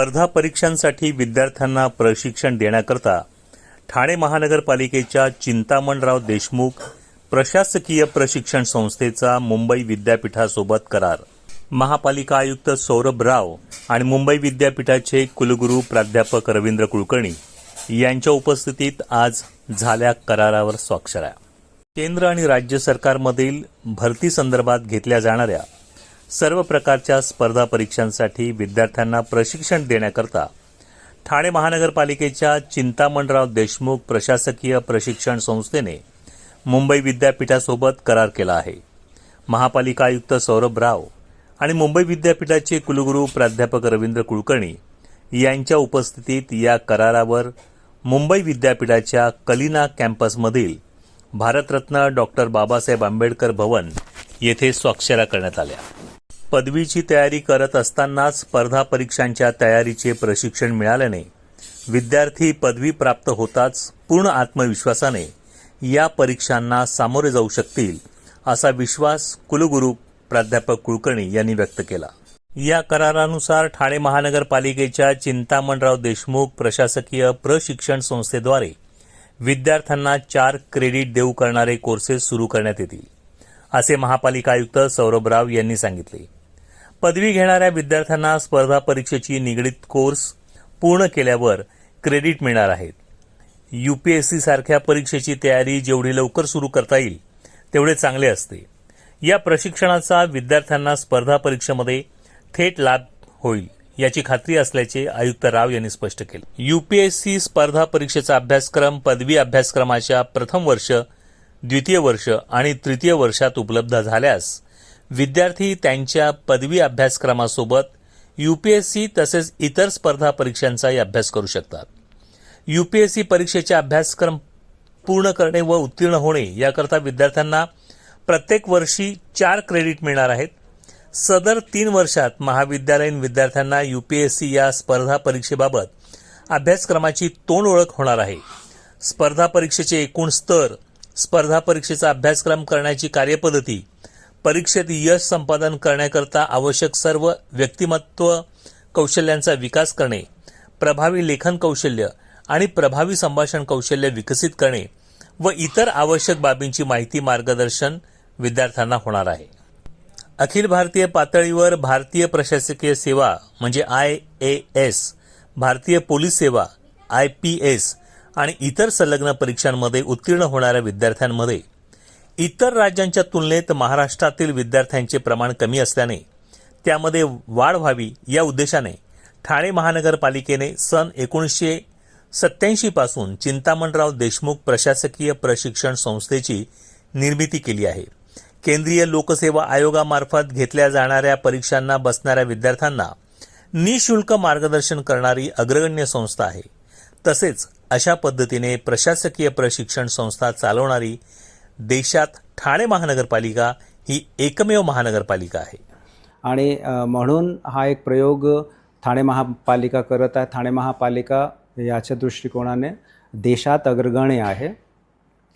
स्पर्धा परीक्षांसाठी विद्यार्थ्यांना प्रशिक्षण देण्याकरता ठाणे महानगरपालिकेच्या चिंतामणराव देशमुख प्रशासकीय प्रशिक्षण संस्थेचा मुंबई विद्यापीठासोबत करार. महापालिका आयुक्त सौरभ राव आणि मुंबई विद्यापीठाचे कुलगुरू प्राध्यापक रवींद्र कुलकर्णी यांच्या उपस्थितीत आज झाल्या करारावर स्वाक्षऱ्या. केंद्र आणि राज्य सरकारमधील भरती संदर्भात घेतल्या जाणाऱ्या सर्व प्रकारच्या स्पर्धा परीक्षांसाठी विद्यार्थ्यांना प्रशिक्षण देण्याकरता ठाणे महानगरपालिकेच्या चिंतामणराव देशमुख प्रशासकीय प्रशिक्षण संस्थेने मुंबई विद्यापीठासोबत करार केला आहे. महापालिका आयुक्त सौरभ राव आणि मुंबई विद्यापीठाचे कुलगुरू प्राध्यापक रवींद्र कुलकर्णी यांच्या उपस्थितीत या करारावर मुंबई विद्यापीठाच्या कलिना कॅम्पसमधील भारतरत्न डॉक्टर बाबासाहेब आंबेडकर भवन येथे स्वाक्षऱ्या करण्यात आल्या. पदवीची तयारी करत असतानाच स्पर्धा परीक्षांच्या तयारीचे प्रशिक्षण मिळाल्याने विद्यार्थी पदवी प्राप्त होताच पूर्ण आत्मविश्वासाने या परीक्षांना सामोरे जाऊ शकतील असा विश्वास कुलगुरू प्राध्यापक कुलकर्णी यांनी व्यक्त केला. या करारानुसार ठाणे महानगरपालिकेच्या चिंतामणराव देशमुख प्रशासकीय प्रशिक्षण संस्थेद्वारे विद्यार्थ्यांना चार क्रेडिट देऊ करणारे कोर्सेस सुरू करण्यात येतील असे महापालिका आयुक्त सौरभ राव यांनी सांगितले. पदवी घेणाऱ्या विद्यार्थ्यांना स्पर्धा परीक्षेची निगडीत कोर्स पूर्ण केल्यावर क्रेडिट मिळणार आहेत यूपीएससी सारख्या परीक्षेची तयारी जेवढी लवकर सुरू करता येईल तेवढे चांगले असते. या प्रशिक्षणाचा विद्यार्थ्यांना स्पर्धा परीक्षेमध्ये थेट लाभ होईल याची खात्री असल्याचे आयुक्त राव यांनी स्पष्ट केले. यूपीएससी स्पर्धा परीक्षेचा अभ्यासक्रम पदवी अभ्यासक्रमाच्या प्रथम वर्ष द्वितीय वर्ष आणि तृतीय वर्षात उपलब्ध झाल्यास विद्यार्थी त्यांच्या पदवी अभ्यासक्रमासोबत यूपीएससी तसेच इतर स्पर्धा परीक्षांचाही अभ्यास करू शकतात. यूपीएससी परीक्षेचे अभ्यासक्रम पूर्ण करणे व उत्तीर्ण होणे याकरता विद्यार्थ्यांना प्रत्येक वर्षी चार क्रेडिट मिळणार आहेत. सदर तीन वर्षात महाविद्यालयीन विद्यार्थ्यांना यूपीएससी या स्पर्धा परीक्षेबाबत अभ्यासक्रमाची तोंड ओळख होणार आहे. स्पर्धा परीक्षेचे एकूण स्तर स्पर्धा परीक्षेचा अभ्यासक्रम करण्याची कार्यपद्धती परीक्षेत यश संपादन करण्याकरता आवश्यक सर्व व्यक्तिमत्व कौशल्यांचा विकास करणे प्रभावी लेखन कौशल्य आणि प्रभावी संभाषण कौशल्य विकसित करणे व इतर आवश्यक बाबींची माहिती मार्गदर्शन विद्यार्थ्यांना होणार आहे. अखिल भारतीय पातळीवर भारतीय प्रशासकीय सेवा म्हणजे आय ए एस भारतीय पोलीस सेवा आय पी एस आणि इतर संलग्न परीक्षांमध्ये उत्तीर्ण होणाऱ्या विद्यार्थ्यांमध्ये इतर राज्यांच्या तुलनेत महाराष्ट्रातील विद्यार्थ्यांचे प्रमाण कमी असल्याने त्यामध्ये वाढ व्हावी या उद्देशाने ठाणे महानगरपालिकेने सन एकोणीसशे सत्याऐंशीपासून चिंतामणराव देशमुख प्रशासकीय प्रशिक्षण संस्थेची निर्मिती केली आहे. केंद्रीय लोकसेवा आयोगामार्फत घेतल्या जाणाऱ्या परीक्षांना बसणाऱ्या विद्यार्थ्यांना निशुल्क मार्गदर्शन करणारी अग्रगण्य संस्था आहे. तसेच अशा पद्धतीने प्रशासकीय प्रशिक्षण संस्था चालवणारी देशात ठाणे महानगरपालिका ही एकमेव महानगरपालिका आहे. आणि म्हणून हा एक प्रयोग ठाणे महापालिका करत आहे. ठाणे महापालिका याच्या दृष्टिकोनाने देशात अग्रगण्य आहे.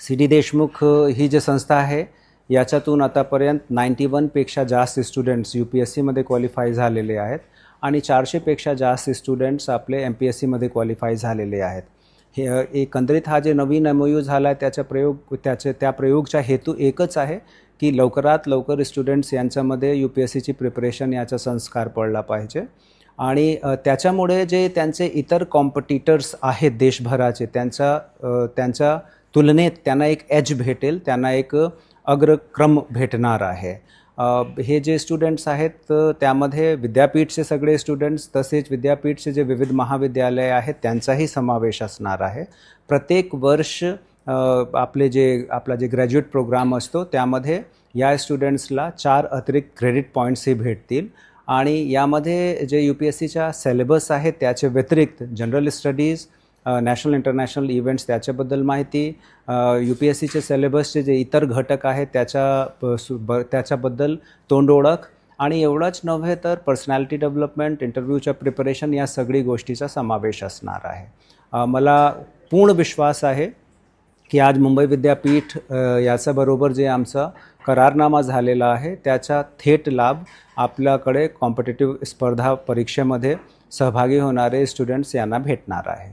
सी डी देशमुख ही जी संस्था आहे याच्यातून आतापर्यंत नाईंटी वनपेक्षा जास्त स्टुडंट्स यू पी एस सीमध्ये क्वालिफाय झालेले आहेत आणि चारशेपेक्षा जास्त स्टुडंट्स आपले एम पी एस सीमध्ये क्वालिफाय झालेले आहेत. हे एकंदरीत हा जे नवीन एम ओ यू झाला आहे त्याचा प्रयोग त्याचे त्या प्रयोगचा हेतू एकच आहे की लवकरात लवकर स्टुडंट्स यांच्यामध्ये यू पी एस सीची प्रिपरेशन याचा संस्कार पडला पाहिजे. आणि त्याच्यामुळे जे त्यांचे इतर कॉम्पिटिटर्स आहेत देशभराचे त्यांचा त्यांच्या तुलनेत त्यांना एक एज भेटेल त्यांना एक अग्रक्रम भेटणार आहे. हे जे स्टुडंट्स आहेत त्यामध्ये विद्यापीठचे सगळे स्टुडंट्स तसेच विद्यापीठचे जे विविध महाविद्यालय आहेत त्यांचाही समावेश असणार आहे. प्रत्येक वर्ष आपले जे आपला जे ग्रॅज्युएट प्रोग्राम असतो त्यामध्ये या स्टुडंट्सला चार अतिरिक्त क्रेडिट पॉईंट्सही भेटतील. आणि यामध्ये जे यू पी एस सीच्या सिलेबस आहे त्याच्या व्यतिरिक्त general studies national international events त्याच्याबद्दल माहिती यू पी एस सीचे सिलेबसचे जे इतर घटक आहेत त्याच्या प- सु- ब त्याच्याबद्दल तोंड ओळख आणि एवढंच नव्हे तर पर्सनॅलिटी डेव्हलपमेंट इंटरव्ह्यूच्या प्रिपरेशन या सगळी गोष्टीचा समावेश असणार आहे. मला पूर्ण विश्वास आहे की आज मुंबई विद्यापीठ याच्याबरोबर जे आमचा करारनामा झालेला आहे त्याचा थेट लाभ आपल्याकडे कॉम्पिटेटिव्ह स्पर्धा परीक्षेमध्ये सहभागी होणारे स्टुडंट्स यांना भेटणार आहे.